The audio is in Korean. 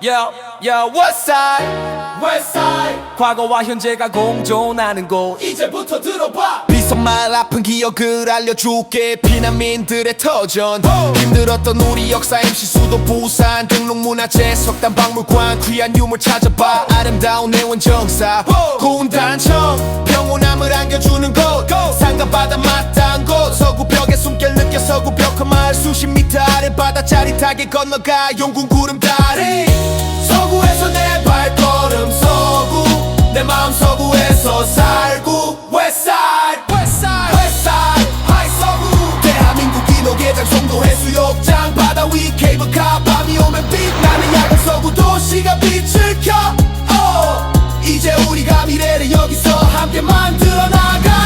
Yeah, yeah, west side, west side. 과거와 현재가 공존하는 곳. 이제부터 들어봐. 비선말 아픈 기억을 알려줄게. 피난민들의 터전. 힘들었던 우리 역사 MC 수도 부산. 등록문화재 석단 박물관 귀한 유물 찾아봐. 아름다운 내 원 정사. 고운 단청. 평온함을 안겨주는 곳. 상가바다 맞 수십 미터 아래 바다 짜릿하게 건너가 용궁 구름다리. 서구에서 내 발걸음 서구 내 마음 서구에서 살구. 웨사이드 웨사이드 웨사이드 하이 서구. 대한민국 인호계장 송도 해수욕장 바다 위 케이블카 밤이 오면 빛나는 야간 서구. 도시가 빛을 켜. Oh. 이제 우리가 미래를 여기서 함께 만들어 나가.